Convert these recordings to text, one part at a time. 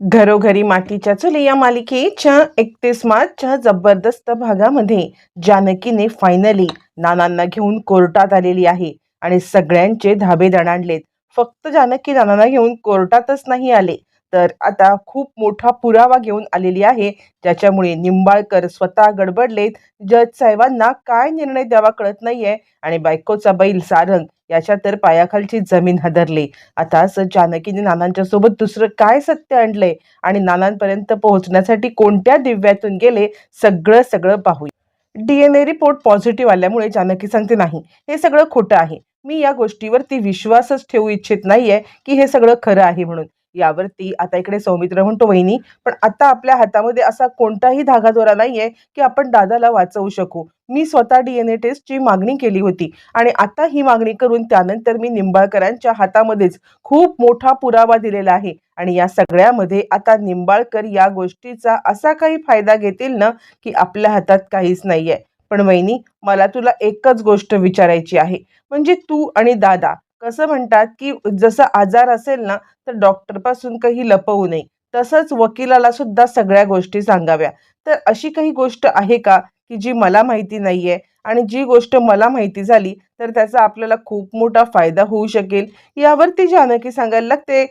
घरोघरी मातीच्या चुली या मालिकेच्या एकतीस मार्चच्या जबरदस्त भागामध्ये जानकीने फायनली नानांना घेऊन कोर्टात आलेली आहे आणि सगळ्यांचे धाबे दणाणलेत. फक्त जानकी नानांना घेऊन कोर्टातच नाही आले तर आता खूप मोठा पुरावा घेऊन आलेली आहे ज्याच्यामुळे निंबाळकर स्वतः गडबडलेत. जज साहेबांना काय निर्णय द्यावा कळत नाहीये आणि बायकोचा बैल सारंग याच्या तर पायाखालची जमीन हदरली. आता असं जानकीने नानांच्या सोबत दुसरं काय सत्य आणलंय? आणि नानांपर्यंत पोहोचण्यासाठी कोणत्या दिव्यातून गेले? सगळं सगळं पाहूया. डीएनए रिपोर्ट पॉझिटिव्ह आल्यामुळे जानकी सांगते नाही हे सगळं खोटं आहे. मी या गोष्टीवरती विश्वासच ठेवू इच्छित नाहीये की हे सगळं खरं आहे म्हणून. यावरती आता इकडे सौमित्र म्हणतो वहिनी पण आता आपल्या हातामध्ये असा कोणताही धागा धागादोरा नाहीये की आपण दादाला वाचवू शकू. मी स्वतः डीएनए टेस्टची मागणी केली होती आणि आता ही मागणी करून त्यानंतर मी निंबाळकरांच्या हातामध्येच खूप मोठा पुरावा दिलेला आहे. आणि या सगळ्यामध्ये आता निंबाळकर या गोष्टीचा असा काही फायदा घेतील ना की आपल्या हातात काहीच नाहीये. पण वहिनी मला तुला एकच गोष्ट विचारायची आहे. म्हणजे तू आणि दादा कसं म्हणतात की जसं आजार असेल ना तर डॉक्टरपासून काही लपवू नये. तसंच वकिलाला सुद्धा सगळ्या गोष्टी सांगाव्या. तर अशी काही गोष्ट आहे का की जी मला माहिती नाही आहे आणि जी गोष्ट मला माहिती झाली तर त्याचा आपल्याला खूप मोठा फायदा होऊ शकेल. यावरती जानकी सांगायला लागते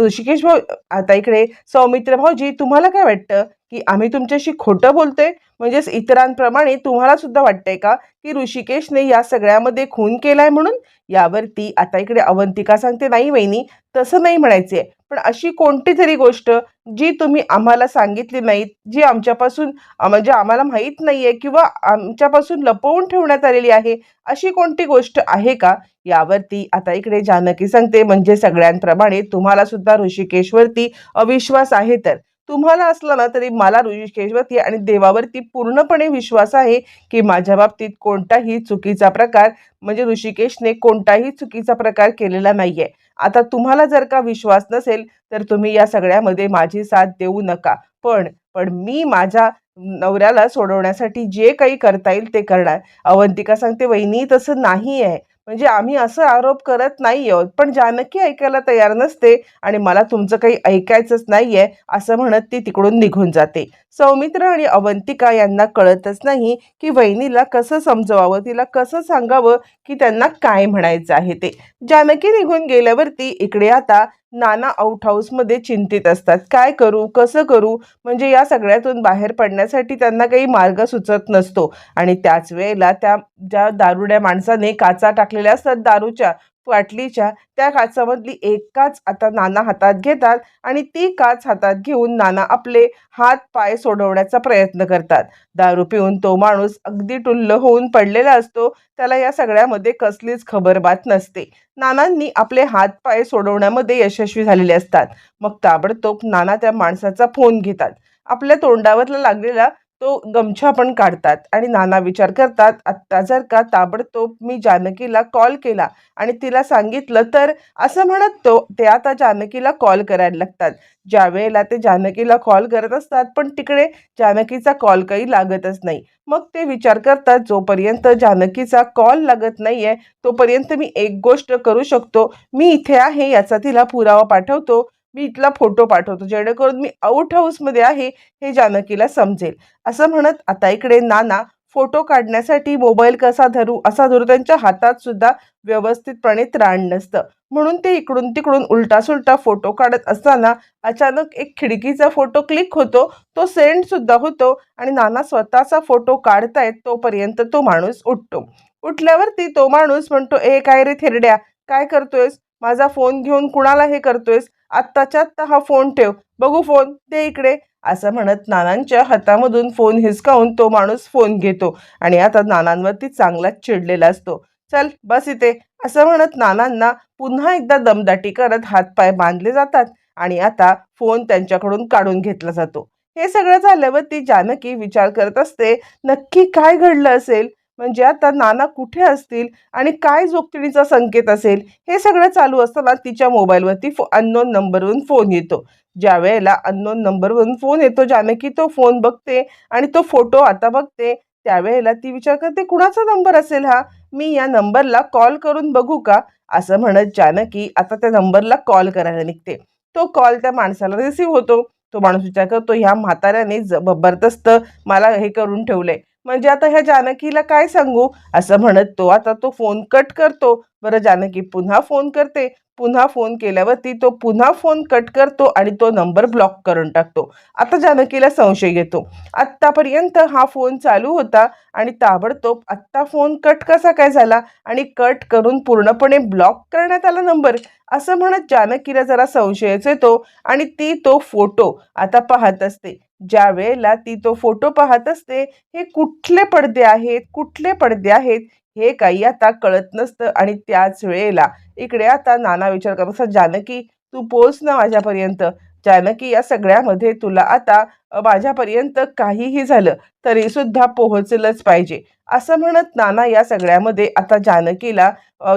ऋषिकेश भाऊ आता इकडे सौमित्र भाऊजी तुम्हाला काय वाटतं? की आम्ही तुमच्याशी खोटं बोलतोय म्हणजेच इतरांप्रमाणे तुम्हाला सुद्धा वाटतंय का की ऋषिकेशने या सगळ्यामध्ये खून केलाय म्हणून? यावरती आता इकडे अवंतिका सांगते नाही वहिनी तसं नाही म्हणायचे पण अशी कोणती तरी गोष्ट जी तुम्ही आम्हाला सांगितली नाहीत जी आमच्यापासून म्हणजे आम्हाला माहीत नाहीये किंवा आमच्यापासून लपवून ठेवण्यात आलेली आहे अशी कोणती गोष्ट आहे का? यावरती आता इकडे जानकी सांगते म्हणजे सगळ्यांप्रमाणे तुम्हाला सुद्धा ऋषिकेशवरती अविश्वास आहे तर. तुम्हाला असला ना तरी मला ऋषिकेशवरती आणि देवावरती पूर्णपणे विश्वास आहे की माझ्या बाबतीत कोणताही चुकीचा प्रकार म्हणजे ऋषिकेशने कोणताही चुकीचा प्रकार केलेला नाहीये. आता तुम्हाला जर का विश्वास नसेल तर तुम्ही या सगळ्यामध्ये माझी साथ देऊ नका. पण पण मी माझ्या नवऱ्याला सोडवण्यासाठी जे काही करता येईल ते करणार. अवंतिका सांगते वहिनी तसं नाही आहे म्हणजे आम्ही असं आरोप करत नाही आहोत पण जानकी ऐकायला तयार नसते आणि मला तुमचं काही ऐकायचंच नाहीये असं म्हणत ती तिकडून निघून जाते. सौमित्र आणि अवंतिका यांना कळतच नाही की वहिनीला कसं समजवावं तिला कसं सांगावं की त्यांना काय म्हणायचं आहे ते. जानकी निघून गेल्यावरती इकडे आता नाना आउट हाऊसमध्ये चिंतित असतात. काय करू? कसं करू? म्हणजे या सगळ्यातून बाहेर पडण्यासाठी त्यांना काही मार्ग सुचत नसतो. आणि त्याच वेळेला त्या ज्या दारुड्या माणसाने काचा टाकलेल्या असतात दारूच्या बाटलीच्या त्या काचामधली एक काच आता नाना हातात घेतात आणि ती काच हातात घेऊन नाना आपले हात पाय सोडवण्याचा प्रयत्न करतात. दारू पिऊन तो माणूस अगदी टुल्ल होऊन पडलेला असतो त्याला या सगळ्यामध्ये कसलीच खबरबात नसते. नानांनी आपले हात पाय सोडवण्यामध्ये यशस्वी झालेले असतात. मग ताबडतोब नाना त्या माणसाचा फोन घेतात. आपल्या तोंडावरला लागलेला तो गमछा पण काढतात आणि नाना विचार करतात आत्ता जर का ताबडतोब मी जानकीला कॉल केला आणि तिला सांगितलं तर? असं म्हणत तो ते आता जानकीला कॉल करायला लागतात. ज्या वेळेला ते जानकीला कॉल करत असतात पण तिकडे जानकीचा कॉल काही लागतच नाही. मग ते विचार करतात जोपर्यंत जानकीचा कॉल लागत नाही आहे तोपर्यंत मी एक गोष्ट करू शकतो. मी इथे आहे याचा तिला पुरावा पाठवतो. मी इथला फोटो पाठवतो जेणेकरून मी आउट हाऊसमध्ये आहे हे जानकीला समजेल. असं म्हणत आता इकडे नाना फोटो काढण्यासाठी मोबाईल कसा धरू असा धरू त्यांच्या हातात सुद्धा व्यवस्थितपणे त्राण नसतं. म्हणून ते इकडून तिकडून उलटासुलटा फोटो काढत असताना अचानक एक खिडकीचा फोटो क्लिक होतो तो सेंड सुद्धा होतो आणि नाना स्वतःचा फोटो काढतायत तोपर्यंत तो माणूस उठतो. उठल्यावरती तो माणूस म्हणतो ए काय रे थिरड्या काय करतोयस? माझा फोन घेऊन कुणाला हे करतोयस? आत्ताच्या आत्ता हा फोन ठेव. बघू फोन दे इकडे. असं म्हणत नानांच्या हातामधून फोन हिसकावून तो माणूस फोन घेतो आणि आता नानांवरती चांगलाच चिडलेला असतो. चल बस इथे. असं म्हणत नानांना पुन्हा एकदा दमदाटी करत हातपाय बांधले जातात आणि आता फोन त्यांच्याकडून काढून घेतला जातो. हे सगळं झाल्यावर ती जानकी विचार करत असते नक्की काय घडलं असेल? म्हणजे आता नाना कुठे असतील आणि काय जोगतिणीचा संकेत असेल हे सगळं चालू असताना तिच्या मोबाईलवरती फो अननोन नंबरवरून फोन येतो. ज्या वेळेला अननोन नंबरवरून फोन येतो जानकी तो फोन बघते आणि तो फोटो आता बघते त्यावेळेला ती विचार करते कुणाचा नंबर असेल हा? मी या नंबरला कॉल करून बघू का? असं म्हणत जानकी आता त्या नंबरला कॉल करायला निघते. तो कॉल त्या माणसाला रिसीव्ह होतो. तो माणूस विचार करतो ह्या म्हाताऱ्याने जबरदस्त मला हे करून ठेवलंय. म्हणजे आता ह्या जानकीला काय सांगू? असं म्हणत तो आता तो फोन कट करतो. बरं जानकी पुन्हा फोन करते. पुन्हा फोन केल्यावरती तो पुन्हा फोन कट करतो आणि तो नंबर ब्लॉक करून टाकतो. आता जानकीला संशय येतो. आत्तापर्यंत हा फोन चालू होता आणि ताबडतोब आत्ता फोन कट कसा काय झाला? आणि कट करून पूर्णपणे ब्लॉक करण्यात आला नंबर असं म्हणत जानकीला जरा संशयच येतो आणि ती तो फोटो आता पाहत असते. ज्या वेळेला ती तो फोटो पाहत असते हे कुठले पडदे आहेत कुठले पडदे आहेत हे काही आता कळत नसतं. आणि त्याच वेळेला इकडे आता नाना विचार करत जानकी तू पोच ना माझ्यापर्यंत. जानकी या सगळ्यामध्ये तुला आता माझ्यापर्यंत काहीही झालं तरी सुद्धा पोहोचलंच पाहिजे. असं म्हणत नाना या सगळ्यामध्ये आता जानकीला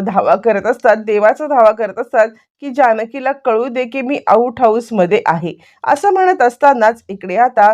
धावा करत असतात देवाचा धावा करत असतात की जानकीला कळू दे की मी आऊट हाऊसमध्ये आहे. असं म्हणत असतानाच इकडे आता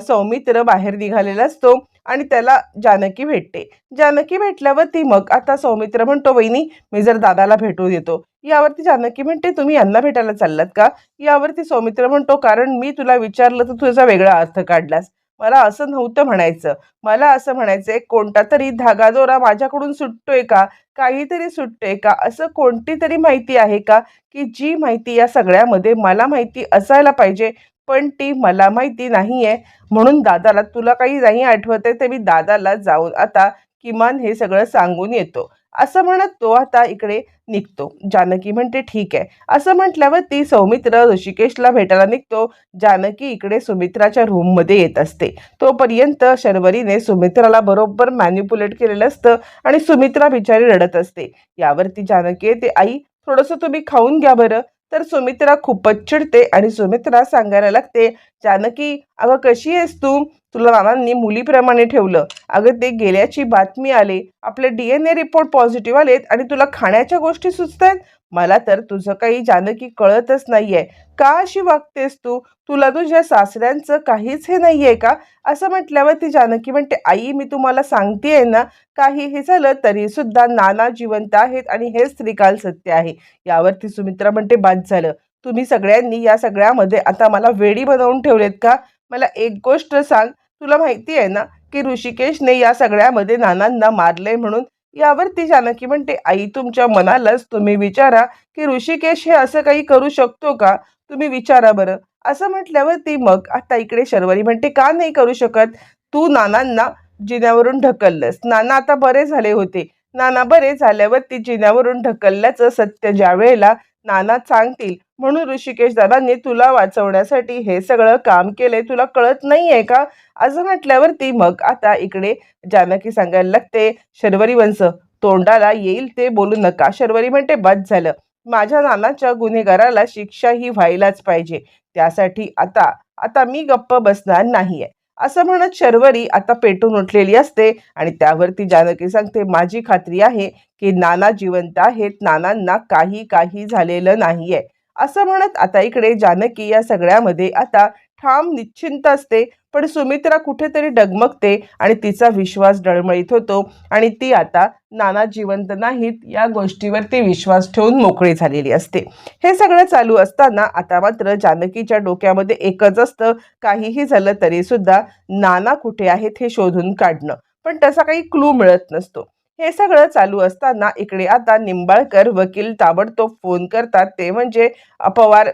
सौमित्र बाहेर निघालेला असतो. आणि त्याला जानकी भेटते. जानकी भेटल्यावर ती मग आता सौमित्र म्हणतो वहिनी मी जर दादाला भेटून देतो. यावरती जानकी म्हणते तुम्ही यांना भेटायला चाललात का? यावरती सौमित्र म्हणतो कारण मी तुला विचारलं तर तुझा वेगळा अर्थ काढलास. मला असं नव्हतं म्हणायचं. मला असं म्हणायचंय कोणता तरी धागादोरा माझ्याकडून सुटतोय का? काहीतरी सुटतोय का? असं कोणती तरी माहिती आहे का? की जी माहिती या सगळ्यामध्ये मला माहिती असायला पाहिजे. पण ती मला माहिती नाहीये. म्हणून दादाला तुला काही नाही आठवत आहे ते मी दादाला जाऊन आता किमान हे सगळं सांगून येतो. असं म्हणत तो आता इकडे निघतो. जानकी म्हणते ठीक आहे. असं म्हटल्यावर ती सौमित्र ऋषिकेशला भेटायला निघतो. जानकी इकडे सुमित्राच्या रूममध्ये येत असते. तोपर्यंत शर्वरीने सुमित्राला बरोबर मॅन्युपुलेट केलेलं असतं आणि सुमित्रा बिचारी रडत असते. यावरती जानकी येते आई थोडंसं तुम्ही खाऊन घ्या बरं. तर सुमित्रा खूपच चिडते आणि सुमित्रा सांगायला लागते जानकी अगं कशी आहेस तू? तुला मामांनी मुलीप्रमाणे ठेवलं. अगं ते गेल्याची बातमी आली. आपले D N A report positive आलेत आणि तुला खाण्याच्या गोष्टी सुचत आहेत मला तर तुझं काही जानकी कळतच नाहीये. का अशी वागतेस तू? तुला तुझ्या सासऱ्यांचं काहीच हे नाहीये का? असं म्हटल्यावर ती जानकी म्हणते आई मी तुम्हाला सांगतेय ना काही हे झालं तरी सुद्धा नाना जिवंत आहेत आणि हेच त्रिकाल सत्य आहे. यावरती सुमित्रा म्हणते बाद झालं. तुम्ही सगळ्यांनी या सगळ्यामध्ये आता मला वेडी बनवून ठेवलेत का? मला एक गोष्ट सांग. तुला माहिती आहे ना की ऋषिकेशने या सगळ्यामध्ये नानांना मारलंय म्हणून यावर ती जानकी म्हणते आई तुमच्या मनालाच तुम्ही विचारा की ऋषिकेश हे असं काही करू शकतो का? तुम्ही विचारा बरं. असं म्हटल्यावर ती मग आता इकडे शर्वरी म्हणते का नाही करू शकत? तू नानांना जिन्यावरून ढकललंस. नाना आता बरे झाले होते. नाना बरे झाल्यावर ती जिन्यावरून ढकलल्याचं सत्य ज्या वेळेला नाना सांगतील म्हणून ऋषिकेश दादांनी तुला वाचवण्यासाठी हे सगळं काम केले तुला कळत नाहीये का? असं म्हटल्यावरती मग आता इकडे जानकी सांगायला लागते शर्वरी वंश तोंडाला येईल ते बोलू नका. शर्वरी म्हणते बस झालं. माझ्या नानाच्या गुन्हेगाराला शिक्षा ही व्हायलाच पाहिजे. त्यासाठी आता आता मी गप्प बसणार नाहीये. असं म्हणत शर्वरी आता पेटून उठलेली असते आणि त्यावरती जानकी सांगते माझी खात्री आहे की नाना जिवंत आहेत. नानांना काही काही झालेलं नाहीये. असं म्हणत आता इकडे जानकी या सगळ्यामध्ये आता ठाम निश्चिंत असते. पण सुमित्रा कुठेतरी डगमगते आणि तिचा विश्वास डळमळीत होतो आणि ती आता नाना जिवंत नाहीत या गोष्टीवरती विश्वास ठेवून मोकळी झालेली असते. हे सगळं चालू असताना आता मात्र जानकीच्या डोक्यामध्ये एकच असतं. काहीही झालं तरी सुद्धा नाना कुठे आहेत हे शोधून काढणं. पण तसा काही क्लू मिळत नसतो. हे सगळं चालू असताना इकडे आता निंबाळकर वकील ताबडतोब फोन करतात. ते म्हणजे पवार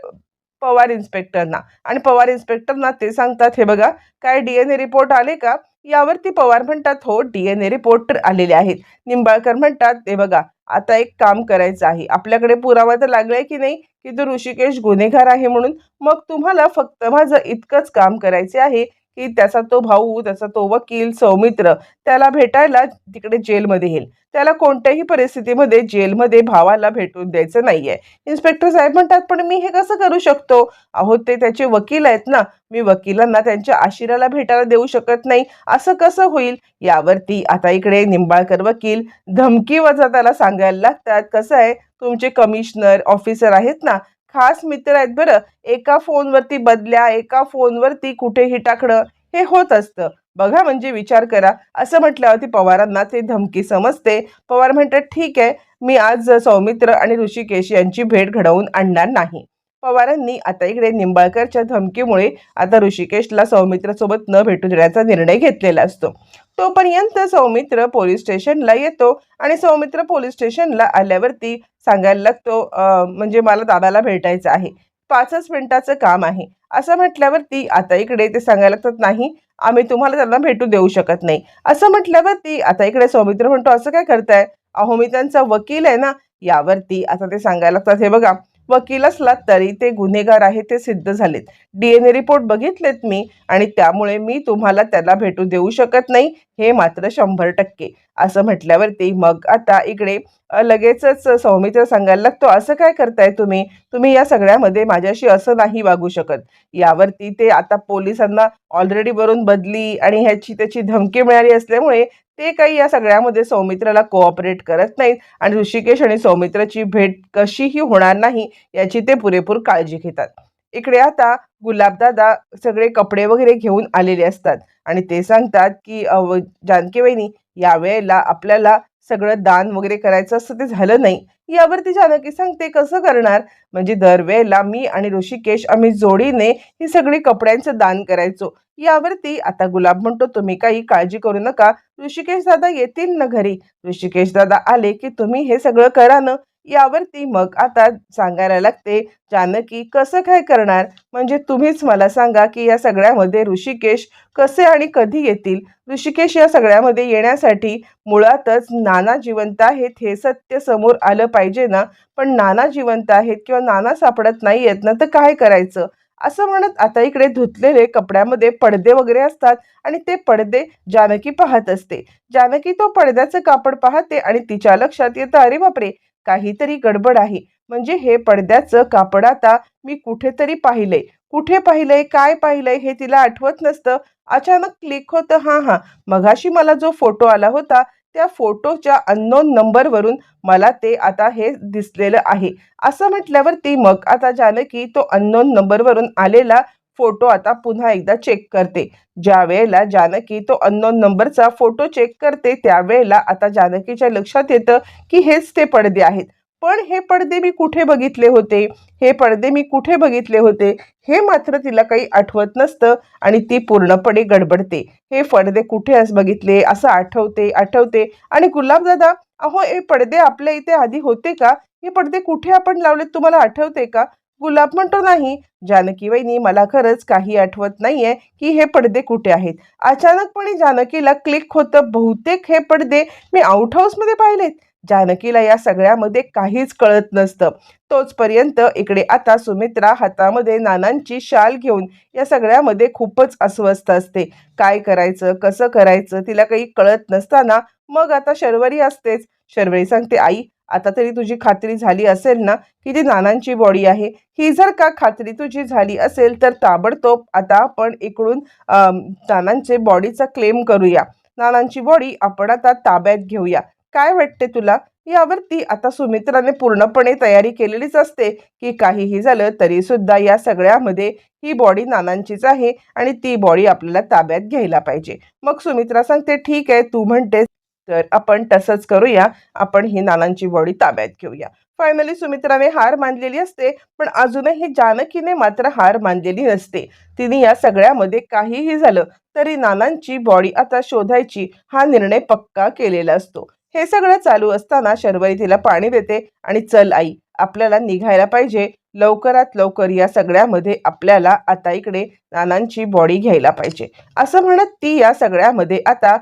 पवार इन्स्पेक्टरना. आणि पवार इन्स्पेक्टरना ते सांगतात हे बघा काय डी एन ए रिपोर्ट आले का? यावरती पवार म्हणतात हो डी एन ए रिपोर्ट तर आलेले आहेत. निंबाळकर म्हणतात ते बघा आता एक काम करायचं आहे. आपल्याकडे पुरावा तर लागलाय की नाही? की तो ऋषिकेश गुन्हेगार आहे म्हणून. मग तुम्हाला फक्त माझं इतकंच काम करायचे आहे. की त्याचा तो भाऊ त्याचा तो वकील सौमित्र त्याला भेटायला तिकडे जेलमध्ये येईल. त्याला कोणत्याही परिस्थितीमध्ये जेलमध्ये भावाला भेटून द्यायचं नाहीये. इन्स्पेक्टर साहेब म्हणतात पण मी हे कसं करू शकतो? अहो ते त्याचे वकील आहेत ना. मी वकिलांना त्यांच्या आशिराला भेटायला देऊ शकत नाही. असं कसं होईल? यावरती आता इकडे निंबाळकर वकील धमकी वजा त्याला सांगायला लागतात. कसं आहे? तुमचे कमिशनर ऑफिसर आहेत ना. खास मित्र आहेत बरं. एका फोनवरती बदल्या एका फोनवरती कुठेही टाकणं हे होत असतं. बघा म्हणजे विचार करा. असं म्हटल्यावरती पवारांना ते धमकी समजते. पवार म्हणतात ठीक आहे मी आज सौमित्र आणि ऋषिकेश यांची भेट घडवून आणणार नाही. पवारांनी आता इकडे निंबाळकरच्या धमकीमुळे आता ऋषिकेशला सौमित्रसोबत न भेटू देण्याचा निर्णय घेतलेला असतो. तोपर्यंत सौमित्र पोलीस स्टेशनला येतो आणि सौमित्र पोलीस स्टेशनला आल्यावरती सांगायला लागतो म्हणजे मला दादाला भेटायचं आहे. पाचच मिनिटाचं काम आहे. असं म्हटल्यावरती आता इकडे ते सांगायला लागतात नाही आम्ही तुम्हाला त्यांना भेटू देऊ शकत नाही. असं म्हटल्यावरती आता इकडे सौमित्र म्हणतो असं काय करताय? अहो मी त्यांचा वकील आहे ना. यावरती आता ते सांगायला लागतात हे बघा वकील असला तरी ते गुन्हेगार आहे ते सिद्ध झालेत. डी एन ए रिपोर्ट बघितलेत मी आणि त्यामुळे मी तुम्हाला त्याला भेटू देऊ शकत नाही हे मात्र शंभर टक्के. असं म्हटल्यावरती मग आता इकडे लगेचच सौमित्र सांगायला लागतो असं काय करताय तुम्ही? तुम्ही या सगळ्यामध्ये माझ्याशी असं नाही वागू शकत. यावरती ते आता पोलिसांना ऑलरेडी वरून बदली आणि ह्याची त्याची धमकी मिळाली असल्यामुळे ते काही या सगळ्यामध्ये सौमित्राला कोऑपरेट करत नाहीत. आणि ऋषिकेश आणि सौमित्राची भेट कशीही होणार नाही याची ते पुरेपूर काळजी घेतात. इकडे आता गुलाबदादा सगळे कपडे वगैरे घेऊन आलेले असतात. आणि ते सांगतात की अव जानकी वहिनी यावेळेला आपल्याला सगळं दान वगैरे करायचं असतं ते झालं नाही. यावरती जानकी सांगते कसं करणार? म्हणजे दरवेळेला मी आणि ऋषिकेश आम्ही जोडीने ही सगळी कपड्यांचं दान करायचो. यावरती आता गुलाब म्हणतो तुम्ही काही काळजी करू नका. ऋषिकेश दादा येतील ना घरी? ऋषिकेश दादा आले की तुम्ही हे सगळं करा ना. यावरती मग आता सांगायला लागते जानकी कसं काय करणार? म्हणजे तुम्हीच मला सांगा की या सगळ्यामध्ये ऋषिकेश कसे आणि कधी येतील? ऋषिकेश या सगळ्यामध्ये येण्यासाठी मुळातच नाना जिवंत आहेत हे सत्य समोर आलं पाहिजे ना. पण नाना जिवंत आहेत किंवा नाना सापडत नाही आहेत ना तर काय करायचं? असं म्हणत आता इकडे धुतलेले कपड्यामध्ये पडदे वगैरे असतात आणि ते पडदे जानकी पाहत असते. जानकी तो पडद्याचं कापड पाहते आणि तिच्या लक्षात येतं अरे बापरे काहीतरी गडबड आहे. म्हणजे हे पडद्याचं कापड आता मी कुठेतरी पाहिलंय. कुठे पाहिलंय? काय पाहिलंय? हे तिला आठवत नसतं. अचानक क्लिक होतं. हां हां. मगाशी मला जो फोटो आला होता त्या फोटोच्या अननोन नंबरवरून मला ते आता हे दिसलेलं आहे. असं म्हटल्यावरती मग आता जानकी तो अननोन नंबरवरून आलेला फोटो आता पुन्हा एकदा चेक करते. ज्या वेळेला जानकी तो अननोन नंबरचा फोटो चेक करते त्यावेळेला आता जानकीच्या लक्षात येतं की हेच ते पडदे आहेत. पण हे पडदे मी कुठे बघितले होते? हे पडदे मी कुठे बघितले होते? हे मात्र तिला काही आठवत नसतं आणि ती पूर्णपणे गडबडते. हे पडदे कुठे असं बघितले? असं आठवते आठवते. आणि गुलाबदादा अहो हे पडदे आपल्या इथे आधी होते का? हे पडदे कुठे आपण लावलेत तुम्हाला आठवते का? गुलाब म्हणतो नाही. जानकी वहिनी मला खरंच काही आठवत नाहीये की हे पडदे कुठे आहेत. अचानकपणे जानकीला क्लिक होतं. बहुतेक हे पडदे मी आउट हाऊसमध्ये पाहिलेत. जानकीला या सगळ्यामध्ये काहीच कळत नसतं. तोचपर्यंत इकडे आता सुमित्रा हातामध्ये नानांची शाल घेऊन या सगळ्यामध्ये खूपच अस्वस्थ असते. काय करायचं? कसं करायचं? तिला काही कळत नसताना मग आता शर्वरी असतेच. शर्वरी सांगते आई आता तरी तुझी खात्री झाली असेल ना की ती नानांची बॉडी आहे? ही जर का खात्री तुझी झाली असेल तर ताबडतोब आता आपण इकडून नानांचे बॉडीचा क्लेम करूया. नानांची बॉडी आपण आता ताब्यात घेऊया. काय वाटते तुला? यावरती आता सुमित्राने पूर्णपणे तयारी केलेलीच असते की काहीही झालं तरी सुद्धा या सगळ्यामध्ये ही बॉडी नानांचीच आहे आणि ती बॉडी आपल्याला ताब्यात घ्यायला पाहिजे. मग सुमित्रा सांगते ठीक आहे तू म्हणतेस तर आपण तसंच करूया. आपण ही नानांची बॉडी ताब्यात घेऊया. फायनली सुमित्राने हार मानलेली असते पण अजूनही जानकीने मात्र हार मानलेली नसते. तिने या सगळ्यामध्ये काहीही झालं तरी नानांची बॉडी आता शोधायची हा निर्णय पक्का केलेला असतो. हे सगळं चालू असताना शर्वरी तिला पाणी देते आणि चल आई आपल्याला निघायला पाहिजे. लवकरात लवकर या सगळ्यामध्ये आपल्याला आता इकडे नानांची बॉडी घ्यायला पाहिजे. असं म्हणत ती या सगळ्यामध्ये आता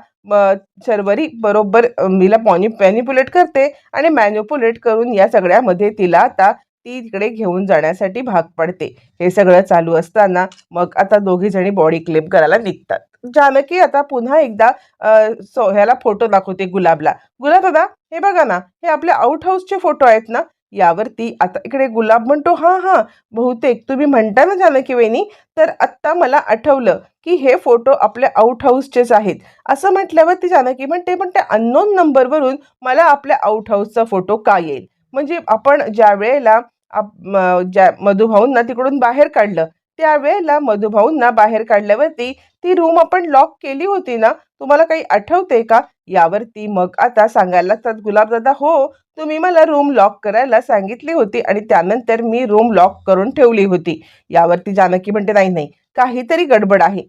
शर्वरी बरोबर मीला मॉनि मॅन्युपुलेट करते आणि मॅन्युपुलेट करून या सगळ्यामध्ये तिला आता ती तिकडे घेऊन जाण्यासाठी भाग पडते. हे सगळं चालू असताना मग आता दोघी जणी बॉडी क्लेम करायला निघतात. जानकी आता पुन्हा एकदा सो ह्याला फोटो दाखवते गुलाबला. गुलाब दादा हे बघा ना हे आपल्या आउट हाऊसचे फोटो आहेत ना यावरती आता इकडे गुलाब म्हणतो हां हां बहुतेक तुम्ही म्हणता ना जानकी वहिनी तर आत्ता मला आठवलं की हे फोटो आपल्या आउट हाऊसचेच आहेत. असं म्हटल्यावर ती जानकी म्हणते पण त्या अननोन नंबरवरून मला आपल्या आउट हाऊसचा फोटो का येईल? म्हणजे आपण ज्या वेळेला आप- ज्या मधुभाऊंना तिकडून बाहेर काढलं त्यावेळेला मधुभाऊंना बाहेर काढल्यावरती ती रूम आपण लॉक केली होती ना तुम्हाला काही आठवते का? यावरती मग आता सांगायला लागतात गुलाबदादा हो तुम्ही मला रूम लॉक करायला सांगितली होती आणि त्यानंतर मी रूम लॉक करून ठेवली होती. यावरती जानकी म्हणते नाही नाही काहीतरी गडबड आहे.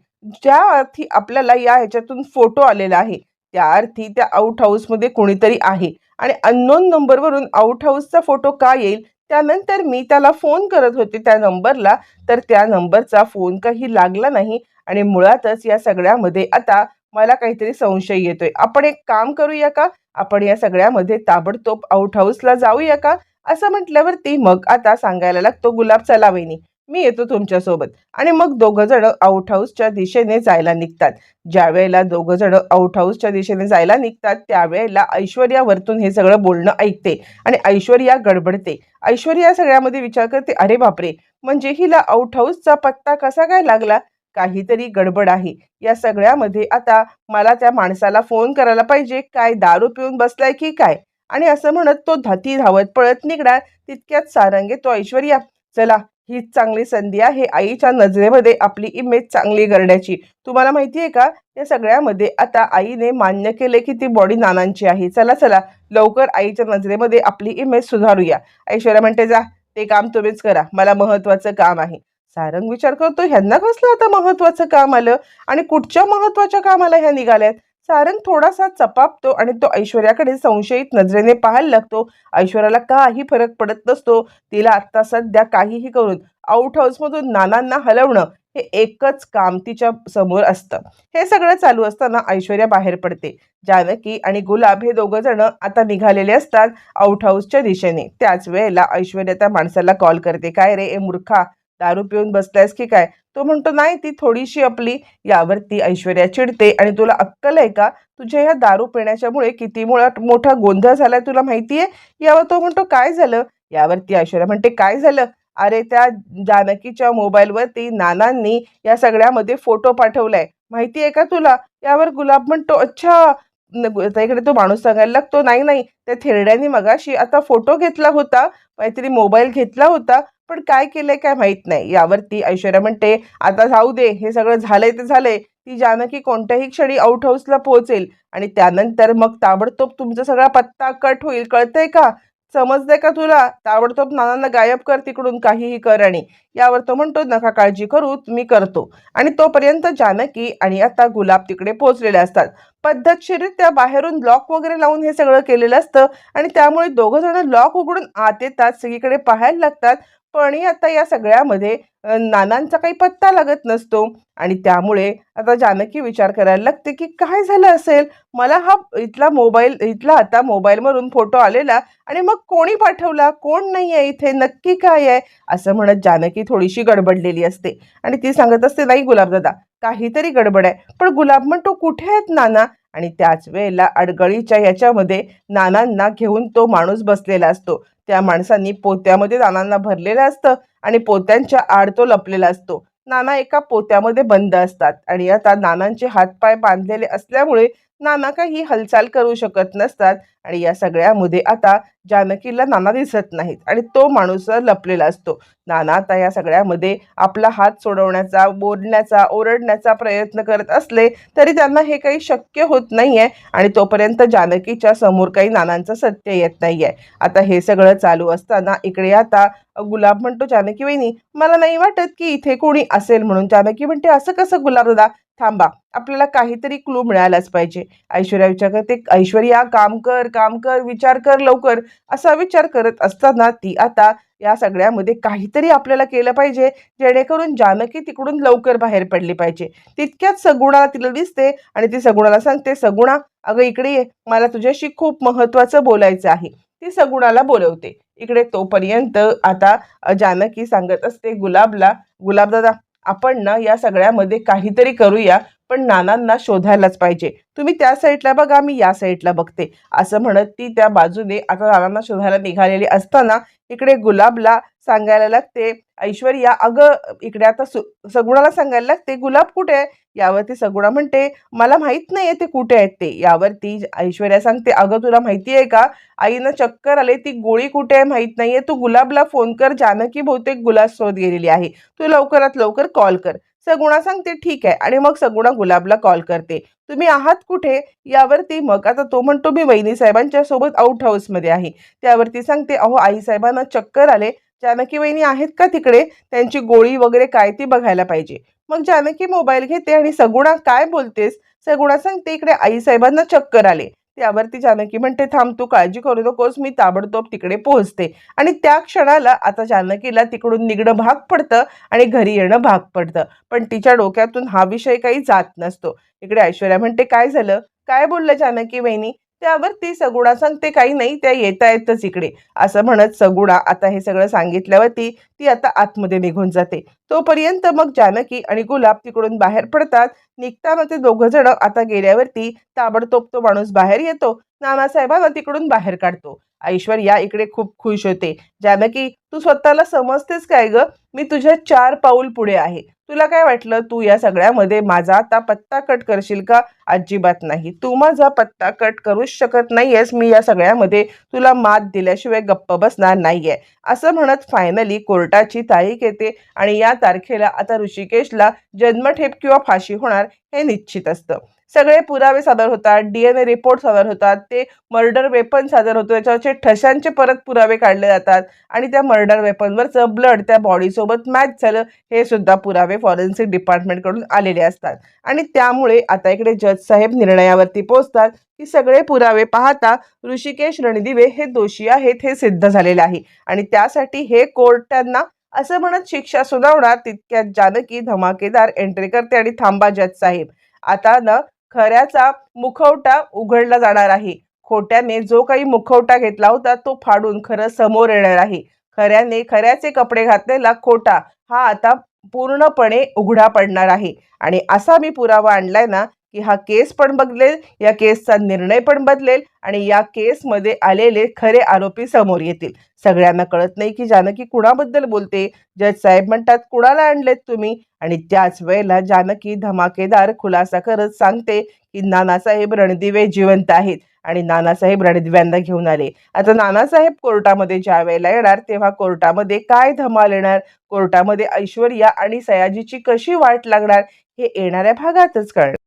ज्या अर्थी आपल्याला या ह्याच्यातून फोटो आलेला आहे त्या अर्थी त्या आउट हाऊसमध्ये कोणीतरी आहे आणि अननोन नंबरवरून आउट हाऊसचा फोटो का येईल त्यानंतर मी त्याला फोन करत होते त्या नंबरला तर त्या नंबरचा फोन काही लागला नाही आणि मुळातच या सगळ्यामध्ये आता मला काहीतरी संशय येतोय. आपण एक काम करूया का? आपण या सगळ्यामध्ये ताबडतोब आउट हाऊसला जाऊया का? असं म्हटल्यावरती मग आता सांगायला लागतो गुलाब चला वहिनी मी येतो तुमच्यासोबत. आणि मग दोघं जण आउट हाऊसच्या दिशेने जायला निघतात. ज्या वेळेला दोघं जण आउट हाऊसच्या दिशेने जायला निघतात त्यावेळेला ऐश्वर्या वरतून हे सगळं बोलणं ऐकते आणि ऐश्वर्या गडबडते. ऐश्वर्या सगळ्यामध्ये विचार करते अरे बापरे! म्हणजे हिला आउट हाऊसचा पत्ता कसा काय लागला? काहीतरी गडबड आहे. या सगळ्यामध्ये आता मला त्या माणसाला फोन करायला पाहिजे. काय दारू पिऊन बसलाय की काय? आणि असं म्हणत तो धाती धावत पळत निघणार. तितक्यात सारंगे तो ऐश्वर्या चला हीच चांगली संधी आहे. आईच्या नजरेमध्ये आपली इमेज चांगली करण्याची तुम्हाला माहिती आहे का? या सगळ्यामध्ये आता आईने मान्य केले की ती बॉडी नानांची आहे. चला चला लवकर आईच्या नजरेमध्ये आपली इमेज सुधारूया. ऐश्वर्या म्हणते जा ते काम तुम्हीच करा. मला महत्वाचं काम आहे. सारंग विचार करतो ह्यांना कसलं आता महत्वाचं काम आलं? आणि कुठच्या महत्त्वाच्या कामाला ह्या निघाल्यात? सारंग थोडासा चपापतो आणि तो ऐश्वर्याकडे संशयित नजरेने पाहायला लागतो. ऐश्वर्याला काही फरक पडत नसतो. तिला आत्ता सध्या काहीही करून आउट हाऊसमधून नानांना हलवणं हे एकच काम तिच्या समोर असतं. हे सगळं चालू असताना ऐश्वर्या बाहेर पडते. जानकी आणि गुलाब हे दोघं जण आता निघालेले असतात आउट हाऊसच्या दिशेने. त्याच वेळेला ऐश्वर्या त्या माणसाला कॉल करते. काय रे ए मूर्खा दारू पिऊन बसलायस की काय? तो म्हणतो नाही ती थोडीशी आपली यावरती ऐश्वर्या चिडते आणि तुला अक्कल आहे का? तुझ्या ह्या दारू पिण्याच्यामुळे किती मुळात मोठा गोंधळ झालाय तुला माहितीये? यावर तो म्हणतो काय झालं? यावरती ऐश्वर्या म्हणते काय झालं? अरे त्या जानकीच्या मोबाईलवरती नानांनी या सगळ्यामध्ये फोटो पाठवलाय. माहिती आहे का तुला? यावर गुलाब म्हणतो अच्छा. न- इकडे तो माणूस सांगायला लागतो नाही नाही त्या थेरड्यांनी मगाशी आता फोटो घेतला होता काहीतरी मोबाईल घेतला होता पण काय केलंय काय माहीत नाही. यावरती ऐश्वर्या म्हणते आता जाऊ दे हे सगळं झालंय ते झालंय. ती जानकी कोणत्याही क्षणी आउट हाऊसला पोहोचेल आणि त्यानंतर मग ताबडतोब तुमचा सगळा पत्ता कट होईल. कळतंय का? समजतंय का तुला? ताबडतोब नानांना गायब कर तिकडून काहीही कर आणि यावर तो म्हणतो नका काळजी करू मी करतो. आणि तोपर्यंत जानकी आणि आता गुलाब तिकडे पोहोचलेले असतात. पद्धतशीरित्या बाहेरून लॉक वगैरे लावून हे सगळं केलेलं असतं आणि त्यामुळे दोघं जण लॉक उघडून आत येतात. सगळीकडे पाहायला लागतात. पण आता या सगळ्यामध्ये नानांचा काही पत्ता लागत नसतो. आणि त्यामुळे आता जानकी विचार करायला लागते की काय झालं असेल? मला हा इथला मोबाईल इथला आता मोबाईलवरून फोटो आलेला आणि मग कोणी पाठवला? कोण नाही आहे इथे? नक्की काय आहे? असं म्हणत जानकी थोडीशी गडबडलेली असते. आणि ती सांगत असते नाही गुलाबदादा काहीतरी गडबड आहे. पण गुलाब म्हणतो कुठे आहेत नाना? आणि त्याच वेळेला अडगळीच्या याच्यामध्ये नानांना घेऊन तो माणूस बसलेला असतो. त्या माणसांनी पोत्यामध्ये नानांना भरलेलं असतं आणि पोत्यांच्या आड तो लपलेला असतो. नाना एका पोत्यामध्ये बंद असतात आणि आता नानांचे हातपाय बांधलेले असल्यामुळे नाना काही हालचाल करू शकत नसतात आणि या सगळ्यामध्ये आता जानकीला नाना दिसत नाहीत आणि तो माणूस लपलेला असतो. नाना आता या सगळ्यामध्ये आपला हात सोडवण्याचा बोलण्याचा ओरडण्याचा प्रयत्न करत असले तरी त्यांना हे काही शक्य होत नाही आहे आणि तोपर्यंत जानकीच्या समोर काही नानांचं सत्य येत नाही आहे आता हे सगळं चालू असताना इकडे आता गुलाब म्हणतो जानकी वहिनी मला नाही वाटत की इथे कोणी असेल म्हणून. जानकी म्हणते असं कसं गुलाब दादा? थांबा. आपल्याला काहीतरी क्लू मिळालाच पाहिजे. ऐश्वर्या विचार करते ऐश्वर्या काम कर काम कर विचार कर लवकर. असा विचार करत असताना ती आता या सगळ्यामध्ये काहीतरी आपल्याला केलं पाहिजे जेणेकरून जानकी तिकडून लवकर बाहेर पडली पाहिजे. तितक्यात सगुणाला तिला दिसते आणि ती सगुणाला सांगते सगुणा अगं इकडे ये. मला तुझ्याशी खूप महत्वाचं बोलायचं आहे. ती सगुणाला बोलवते. इकडे तोपर्यंत आता जानकी सांगत असते गुलाबला गुलाब दादा आपण ना या सगळ्यामध्ये काहीतरी करूया. पण नानांना शोधायलाच पाहिजे. तुम्ही त्या साईडला बघा मी या साईडला बघते. असं म्हणत ती त्या बाजूने आता नानांना शोधायला निघालेली असताना इकडे गुलाबला सांगायला लागते ऐश्वर्या अगं इकडे आता सु सगुणाला सांगायला लागते गुलाब कुठे आहे? यावरती सगुणा म्हणते मला माहीत नाहीये ते कुठे आहेत ते. यावरती ऐश्वर्या सांगते अगं तुला माहिती आहे का आईनं चक्कर आले ती गोळी कुठे आहे माहीत नाहीये तू गुलाबला फोन कर जानकी बहुतेक गुलाब शोध गेलेली आहे. तू लवकरात लवकर कॉल कर. सगुणा सांगते ठीक आहे. आणि मग सगुणा गुलाबला कॉल करते. तुम्ही आहात कुठे? यावरती मग आता तो म्हणतो मी वहिनी साहेबांच्या सोबत आउट हाऊसमध्ये आहे. त्यावरती सांगते अहो आई साहेबांना चक्कर आले. जानकी वहिनी आहेत का तिकडे? त्यांची गोळी वगैरे काय ती बघायला पाहिजे. मग जानकी मोबाईल घेते आणि सगुणा काय बोलतेस? सगुणा सांगते इकडे आई साहेबांना चक्कर आले. त्यावरती जानकी म्हणते थांब तू काळजी करू नकोस मी ताबडतोब तिकडे पोहोचते. आणि त्या क्षणाला आता जानकीला तिकडून निघणं भाग पडतं आणि घरी येणं भाग पडतं. पण तिच्या डोक्यातून हा विषय काही जात नसतो. इकडे ऐश्वर्या म्हणते काय झालं? काय बोललं जानकी वहिनी? त्यावर ती सगुणा सांगते काही नाही त्या येता येतच इकडे. असं म्हणत सगुणा आता हे सगळं सांगितल्यावरती ती आता आतमध्ये निघून जाते. तोपर्यंत मग जानकी आणि गुलाब तिकडून बाहेर पडतात. निघताना ते दोघं जण आता गेल्यावरती ताबडतोब तो माणूस बाहेर येतो. नानासाहेबांना तिकडून बाहेर काढतो. ऐश्वर या इकडे खूप खुश होते. जानकी तू स्वतःला समजतेस काय ग? मी तुझ्या चार पाऊल पुढे आहे. तुला काय वाटलं? तू या सगळ्यामध्ये माझा आता पत्ता कट करशील का? अजिबात नाही. तू माझा पत्ता कट करूच शकत नाहीयेस. मी या सगळ्यामध्ये तुला मात दिल्याशिवाय गप्प बसणार नाहीये. असं म्हणत फायनली कोर्टाची तारीख येते आणि या तारखेला आता ऋषिकेशला जन्मठेप किंवा फाशी होणार हे निश्चित असतं. सगळे पुरावे सादर होतात. डीएनए रिपोर्ट सादर होतात. ते मर्डर वेपन सादर होतं. त्याच्यावरचे ठशांचे परत पुरावे काढले जातात आणि त्या मर्डर वेपनवरचं ब्लड त्या बॉडीसोबत मॅच झालं हे सुद्धा पुरावे फॉरेन्सिक डिपार्टमेंटकडून आलेले असतात. आणि त्यामुळे आता इकडे जज साहेब निर्णयावरती पोहोचतात की सगळे पुरावे पाहता ऋषिकेश रणदिवे हे दोषी आहेत हे सिद्ध झालेले आहे. आणि त्यासाठी हे कोर्ट त्यांना असं म्हणत शिक्षा सुनावणार तितक्यात जानकी धमाकेदार एंट्री करते आणि थांबा जज साहेब. आता ना खऱ्याचा मुखवटा उघडला जाणार आहे. खोट्याने जो काही मुखवटा घेतला होता तो फाडून खरं समोर येणार आहे. खऱ्याने खऱ्याचे कपडे घातलेला खोटा हा आता पूर्णपणे उघडा पडणार आहे. आणि असा मी पुरावा आणलाय ना की हा केस पण बदलेल या केसचा निर्णय पण बदलेल आणि या केसमध्ये आलेले खरे आरोपी समोर येतील. सगळ्यांना कळत नाही की जानकी कुणाबद्दल बोलते. जज साहेब म्हणतात कुणाला आणलेत तुम्ही? आणि त्याच वेळेला जानकी धमाकेदार खुलासा करत सांगते की नानासाहेब रणदिवे जिवंत आहेत. आणि नानासाहेब रणदिव्यांना घेऊन आले. आता नानासाहेब कोर्टामध्ये ज्या वेळेला येणार तेव्हा कोर्टामध्ये काय धमाल येणार? कोर्टामध्ये ऐश्वर्या आणि सयाजीची कशी वाट लागणार? हे येणाऱ्या भागातच कळणार.